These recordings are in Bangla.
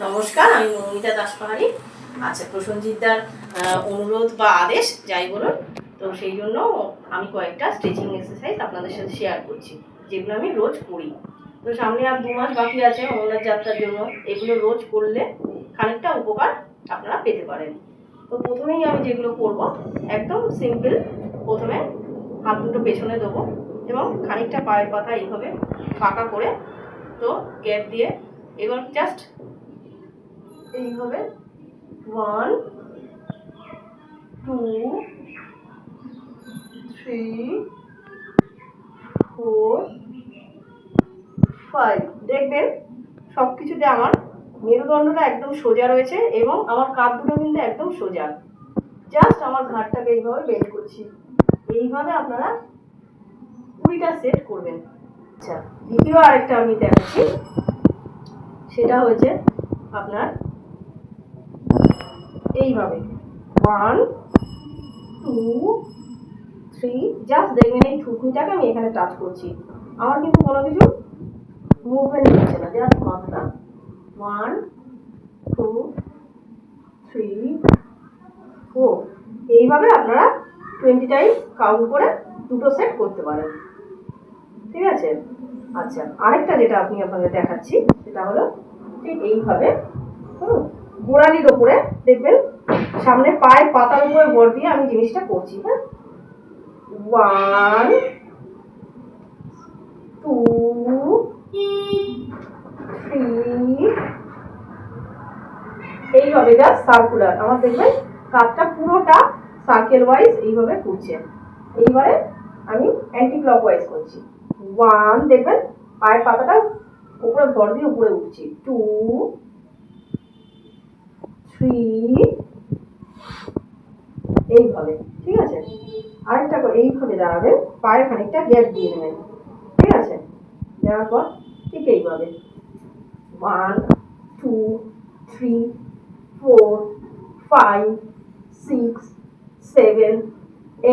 নমস্কার, আমি মৌমিতা দাস পাহাড়ি আচ্ছা প্রসঞ্জিতদার অনুরোধ বা আদেশ, যাই বলুন। তো সেই জন্য আমি কয়েকটা স্ট্রেচিং এক্সারসাইজ আপনাদের সাথে শেয়ার করছি, যেগুলো আমি রোজ করি। তো সামনে আর দু মাস বাকি আছে অমরনাথ যাত্রার জন্য। এগুলো রোজ করলে খানিকটা উপকার আপনারা পেতে পারেন। তো প্রথমেই আমি যেগুলো করব, একদম সিম্পল প্রথমে হাত দুটো পেছনে দেবো এবং খানিকটা পায়ের পাতা এইভাবে ফাঁকা করে তো গ্যাপ দিয়ে, এবার জাস্ট এইভাবে one two three four five দেখবেন সব কিছুতে আমার মেরুদণ্ডটা একদম সোজা রয়েছে এবং আমার কাঁধ দুটো কিন্তু একদম সোজা। জাস্ট আমার ঘাটটাকে এইভাবে বেন্ড করছি। এইভাবে আপনারা কুড়িটা সেট করবেন। আচ্ছা দ্বিতীয় আরেকটা আমি দেখাচ্ছি। সেটা হচ্ছে আপনার এইভাবে। ওয়ান টু থ্রি জাস্ট দেখবেন এই থুতনিটাকে আমি এখানে টাচ করছি। আমার কিন্তু কোনো কিছু মুভমেন্ট হচ্ছে না জাস্ট মাথাটা ওয়ান টু থ্রি ফোর এইভাবে আপনারা টোয়েন্টি টাইম কাউন্ট করে দুটো সেট করতে পারেন। ঠিক আছে? আচ্ছা আরেকটা যেটা আপনি আপনাদের দেখাচ্ছি, সেটা হলো ঠিক এইভাবে, হুম? গোড়ালির ওপরে, দেখবেন, সামনে পায়ের পাতার উপরে ভর দিয়ে আমি জিনিসটা করছি হ্যাঁ? ওয়ান টু থ্রি এইভাবে যা সার্কুলার আমার দেখবেন কাজটা পুরোটা সার্কেল ওয়াইজ এইভাবে ঘুরছে। এইবারে আমি অ্যান্টি ক্লক ওয়াইজ করছি। ওয়ান দেখবেন, পায়ের পাতাটা উপরে ভর দিয়ে উপরে উঠছি। টু থ্রি এইভাবে ঠিক আছে? আরেকটা করে এইভাবে দাঁড়াবেন পায়ে খানিকটা গ্যাপ দিয়ে দেবেন ঠিক আছে? দেওয়ার পর ঠিক এইভাবে। One two three four five six seven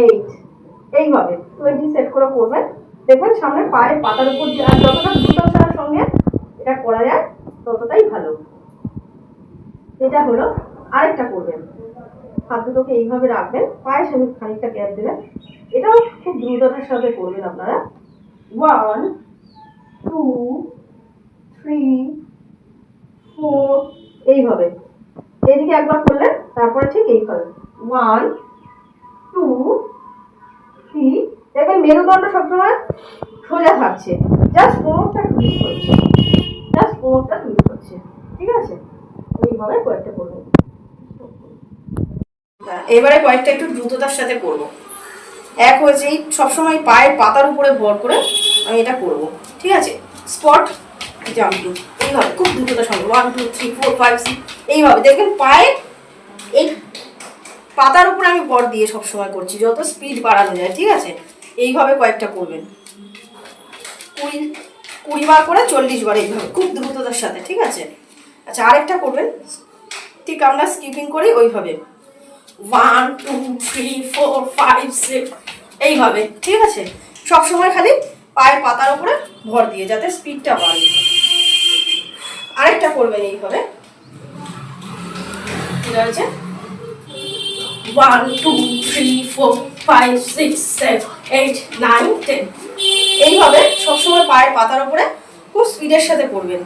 eight এইভাবে। টোয়েন্টি সেট করে করবেন। দেখবেন সামনে পায়ের পাতার উপর যতটা দ্রুততার সঙ্গে এটা করা যায়, ততটাই ভালো। এটা হলো আরেকটা করবেন। হাত দুটোকে এইভাবে রাখবেন, পায়ের সঙ্গে খানিকটা গ্যাপ দেবেন। এটাও খুব দ্রুততার সাথে করবেন আপনারা। ওয়ান টু থ্রি ফোর এইভাবে। এদিকে একবার করলেন, তারপরে ঠিক এইভাবে। ওয়ান টু থ্রি দেখবেন মেরুদণ্ড সবসময় সোজা থাকছে। জাস্ট কোমরটা টুইস্ট করছে। জাস্ট কোমরটা টুইস্ট করছে। ঠিক আছে? এইভাবে কয়েকটা এবারে কয়েকটা একটু দ্রুততার সাথে করব। এক হয়েছে এই সবসময় পায়ের পাতার উপরে ভর করে আমি এটা করব। ঠিক আছে? স্পট জাম্পিং এইভাবে খুব দ্রুততার সঙ্গে। One two three four five six এইভাবে। দেখবেন পায়ে এই পাতার উপরে আমি ভর দিয়ে সবসময় করছি, যত স্পিড বাড়ানো যায়। ঠিক আছে? এইভাবে কয়েকটা করবেন। কুড়ি কুড়ি বার করে চল্লিশ বার এইভাবে। খুব দ্রুততার সাথে। ঠিক আছে? আচ্ছা আরেকটা করবেন? ঠিক আমরা স্কিপিং করি ওইভাবে। One two three four five six এইভাবে, ঠিক আছে? সবসময় খালি পায়ের পাতার উপরে ভর দিয়ে, যাতে স্পিডটা বাড়ে। আরেকটা করবেন এইভাবে। ঠিক আছে one two three four five six seven eight nine ten এইভাবে সবসময় পায়ের পাতার উপরে খুব স্পিডের সাথে করবেন।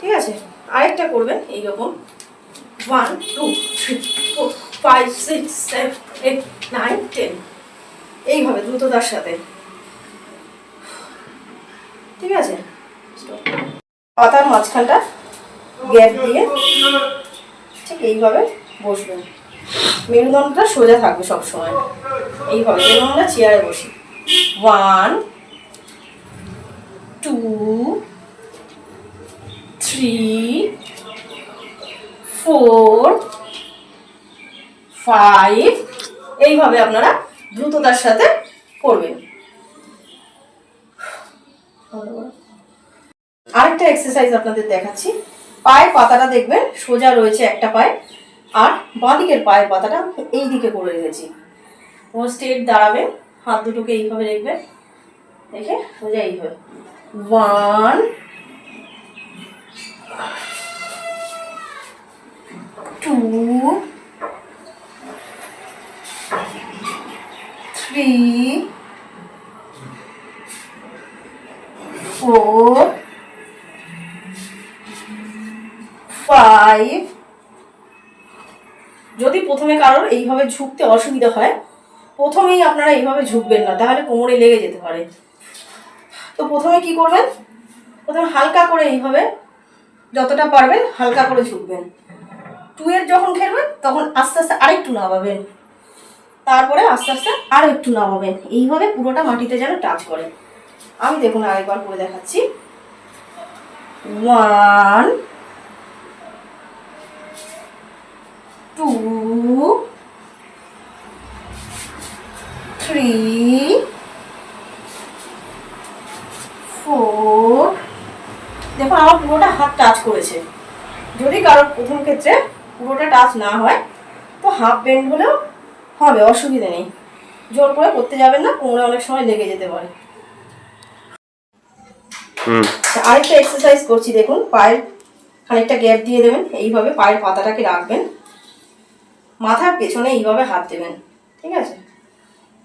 ঠিক আছে? আরেকটা করবেন এইরকম one two three four five six seven eight nine ten এইভাবে দ্রুততার সাথে। ঠিক আছে? পাতার মাঝখানটা গ্যাপ দিয়ে ঠিক এইভাবে বসবেন। মেরুদণ্ডটা সোজা থাকবে সবসময়। এইভাবে যেমন আমরা চেয়ারে বসি। One two three four, five, এইভাবে আপনারা দ্রুততার সাথে করবেন। আরেকটা এক্সারসাইজ আপনাদের দেখাচ্ছি। পায়ের পাতাটা দেখবেন, সোজা রয়েছে একটা পায়ে, আর বাঁদিকের পায়ের পাতাটা এই দিকে করে রেখেছি। ও স্ট্রেট দাঁড়াবেন, হাত দুটোকে এইভাবে দেখবেন দেখে সোজা এইভাবে। ওয়ান থ্রি ফোর ফাইভ যদি প্রথমে কারোর এইভাবে ঝুঁকতে অসুবিধা হয়, প্রথমেই আপনারা এইভাবে ঝুঁকবেন না, তাহলে কোমরে লেগে যেতে পারে। তো প্রথমে কি করবেন? প্রথমে হালকা করে এইভাবে, যতটা পারবেন হালকা করে ঝুঁকবেন। টু এর যখন খেলবেন তখন আস্তে আস্তে আরেকটু নামাবেন তারপরে আস্তে আস্তে আরও একটু নামাবেন এইভাবে পুরোটা মাটিতে যেন টাচ করে। আমি দেখুন আরেকবার করে দেখাচ্ছি। ওয়ান টু থ্রি ফোর দেখুন, আমার পুরোটা হাত টাচ করেছে। যদি কারোর প্রথম ক্ষেত্রে পুরোটা টাচ না হয় তো হাফ বেন্ড হলেও হবে অসুবিধা নেই। জোর করে করতে যাবেন না কোমরে অনেক সময় লেগে যেতে পারে। আচ্ছা, আরেকটা এক্সারসাইজ করছি দেখুন পায়ের খানিকটা গ্যাপ দিয়ে দেবেন এইভাবে পায়ের পাতাটাকে রাখবেন। মাথার পেছনে এইভাবে হাত দেবেন ঠিক আছে?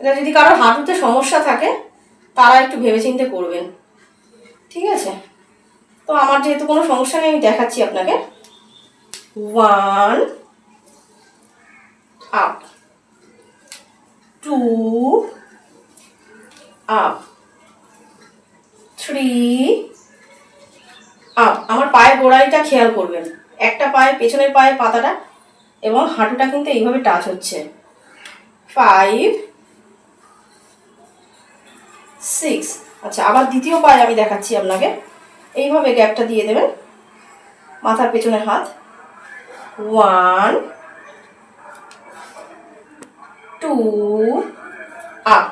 এটা যদি কারোর হাঁটুতে সমস্যা থাকে তারা একটু ভেবেচিন্তে করবেন ঠিক আছে? তো আমার যেহেতু কোনো সমস্যা নেই আমি দেখাচ্ছি আপনাকে। One up two up three up আমার পায়ের গোড়ালিটা খেয়াল করবেন। একটা পায়ের পেছনের পায়ের পাতাটা এবং হাঁটুটা কিন্তু এইভাবে টাচ হচ্ছে। ফাইভ সিক্স আচ্ছা আবার দ্বিতীয় পায়ে আমি দেখাচ্ছি আপনাকে। এইভাবে গ্যাপটা দিয়ে দেবেন। মাথার পেছনে হাত। ওয়ান টু আপ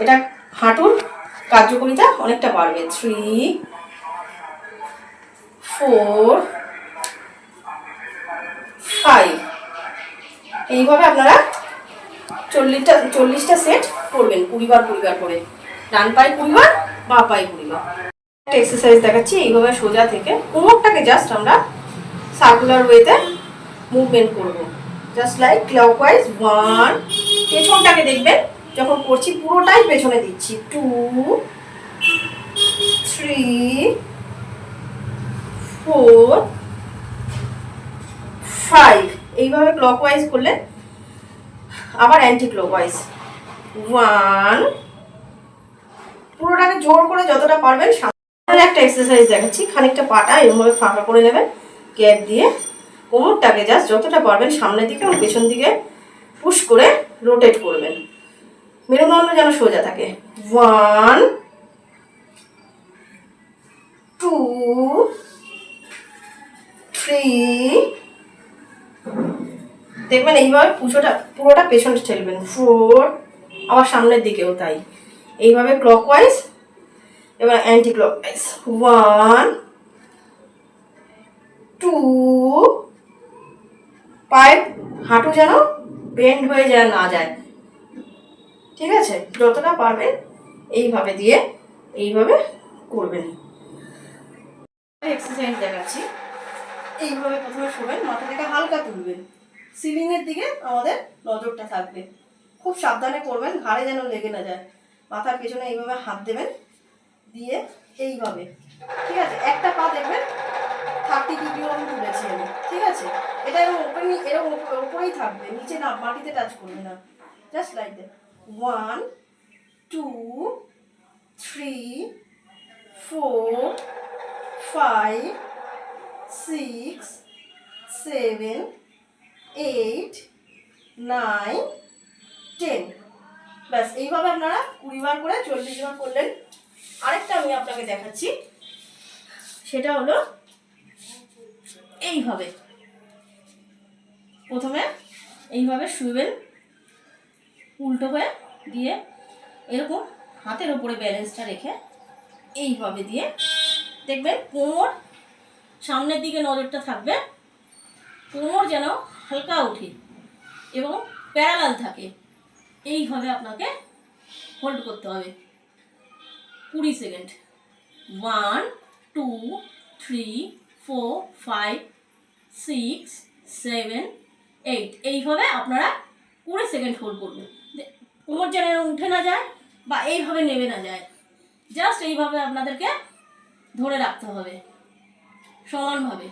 এটা হাঁটুর কার্যকরিতা অনেকটা বাড়বে। থ্রি ফোর ফাইভ এইভাবে আপনারা চল্লিশটা চল্লিশটা সেট করবেন, কুড়িবার কুড়িবার করে। ডান পায়ে কুড়িবার, বা পায়ে কুড়িবার। এক্সারসাইজ দেখাচ্ছি, এইভাবে সোজা থেকে কোমরটাকে জাস্ট আমরা সার্কুলার ওয়েতে মুভমেন্ট করব। জাস্ট লাইক ক্লকওয়াইজ ওয়ান পেছনটাকে দেখবেন, যখন করছি পুরোটাই পেছনে দিচ্ছি। টু থ্রি ফোর ফাইভ এইভাবে ক্লকওয়াইজ করলে আবার অ্যান্টি ক্লকওয়াইজ ওয়ান পুরোটাকে জোর করে যতটা পারবেন সামনে একটা এক্সারসাইজ দেখাচ্ছি। খানিকটা পাটা এরকমভাবে ফাঁকা করে নেবেন গ্যাপ দিয়ে। কোমরটাকে জাস্ট যতটা পারবেন সামনের দিকে এবং পেছন দিকে পুশ করে রোটেট করবেন। মেরুদণ্ড যেন সোজা থাকে। ওয়ান টু থ্রি দেখবেন এইভাবে পুজোটা, পুরোটা পেছনে ঠেলবেন। ফোর আবার সামনের দিকেও তাই। এইভাবে ক্লকওয়াইজ এবার অ্যান্টি ক্লকওয়াইজ ওয়ান টু পায়ের হাঁটু যেন বেন্ড হয়ে যায় না যায়। ঠিক আছে? যতটা পারবেন এইভাবে দিয়ে এইভাবে করবেন। এক্সারসাইজ দেখাচ্ছি। এইভাবে প্রথমে শোবেন মাথাটাকে হালকা তুলবেন। সিলিংয়ের দিকে আমাদের নজরটা থাকবে। খুব সাবধানে করবেন, ঘাড়ে যেন লেগে না যায়। মাথার পেছনে এইভাবে হাত দেবেন। দিয়ে এইভাবে, ঠিক আছে? একটা পা দেখবেন থার্টি ডিগ্রি আমি তুলেছি আমি, ঠিক আছে? এটা এরকম ওপেন এরকম ওপরেই থাকবে, নিচে না, মাটিতে টাচ করবে না। Just like that one two three four five six seven eight nine ten ব্যাস, এইভাবে আপনারা কুড়ি বার করে চল্লিশ বার করলেন। আরেকটা আমি আপনাকে দেখাচ্ছি। সেটা হলো, এইভাবে। প্রথমে এইভাবে শুবেন উল্টো হয়ে দিয়ে এরকম হাতের ওপরে ব্যালেন্সটা রেখে এইভাবে দিয়ে, দেখবেন কোমর সামনের দিকে নজরটা থাকবে, কোমর যেন হালকা ওঠে এবং প্যারালাল থাকে। এইভাবে আপনাকে হোল্ড করতে হবে। কুড়ি second. One two three four five six seven eight এইভাবে আপনারা কুড়ি সেকেন্ড হোল্ড করবেন। কোমর যেন উঠে না যায় বা এইভাবে নেমে না যায়। জাস্ট এইভাবে আপনাদেরকে ধরে রাখতে হবে সমানভাবে।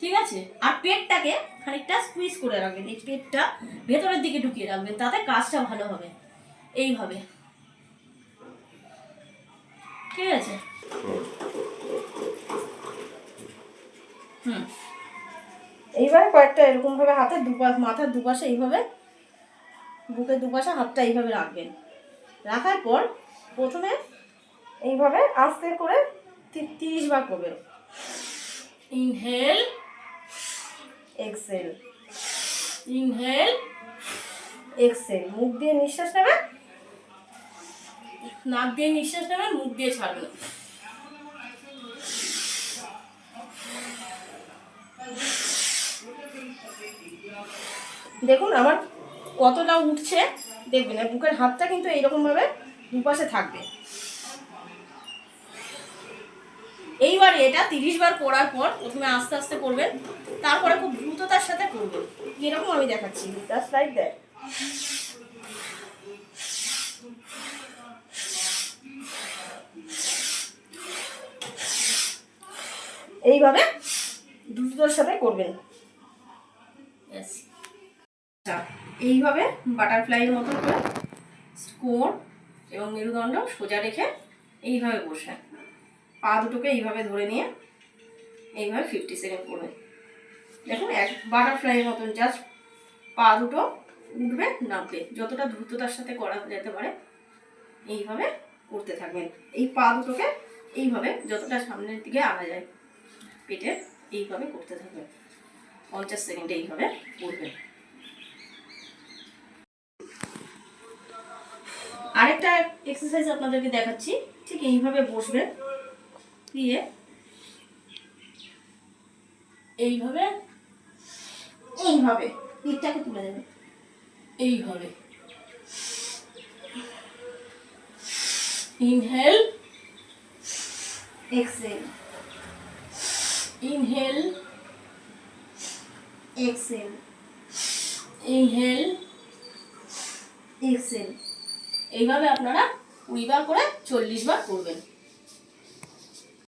ঠিক আছে? আর পেটটাকে খানিকটা স্কুইজ করে রাখবেন। এই পেটটা ভেতরের দিকে ঢুকিয়ে রাখবেন। তাতে কাজটা ভালো হবে। এইভাবে। ঠিক আছে? হুম। এইবারে কয়েকটা এরকমভাবে হাতের দুপাশ মাথার দুপাশে এইভাবে বুকের দুপাশে হাতটা এইভাবে রাখবেন। রাখার পর প্রথমে এইভাবে আস্তে করে তিরিশ বার করবেন ইনহেল। এক্সেল। ইনহেল। এক্সেল। মুখ দিয়ে নিঃশ্বাস নেবেন। নাক দিয়ে নিঃশ্বাস নেবেন, মুখ দিয়ে ছাড়বেন। দেখুন আমার কতটা উঠছে, দেখবেন, আর বুকের হাতটা কিন্তু এইরকমভাবে দুপাশে থাকবে। এইবারে এটা তিরিশ বার করার পর প্রথমে আস্তে আস্তে করবেন, তারপরে খুব দ্রুততার সাথে করবেন। এরকম আমি দেখাচ্ছি। জাস্ট লাইক দ্যাট এইভাবে দ্রুততার সাথে করবেন আচ্ছা এইভাবে বাটারফ্লাইয়ের মতো করে কোর এবং মেরুদণ্ড সোজা রেখে এইভাবে বসে। পা দুটোকে এইভাবে ধরে নিয়ে এইভাবে ফিফটি সেকেন্ড করবেন দেখুন এক বাটারফ্লাইয়ের মতন জাস্ট পা দুটো উঠবে নামবে। যতটা দ্রুততার সাথে করা যেতে পারে এইভাবে করতে থাকবেন। এই পা দুটোকে এইভাবে যতটা সামনের দিকে আনা যায়। পেটের এইভাবে করতে থাকবেন পঞ্চাশ সেকেন্ডে এইভাবে করবেন আরেকটা এক্সারসাইজ আপনাদেরকে দেখাচ্ছি। ঠিক এইভাবে বসবেন দিয়ে এইভাবে এইভাবে পিঠটাকে তুলে দেবেন এইভাবে। Inhale exhale inhale exhale inhale exhale এইভাবে আপনারা কুড়ি বার করে চল্লিশ বার করবেন।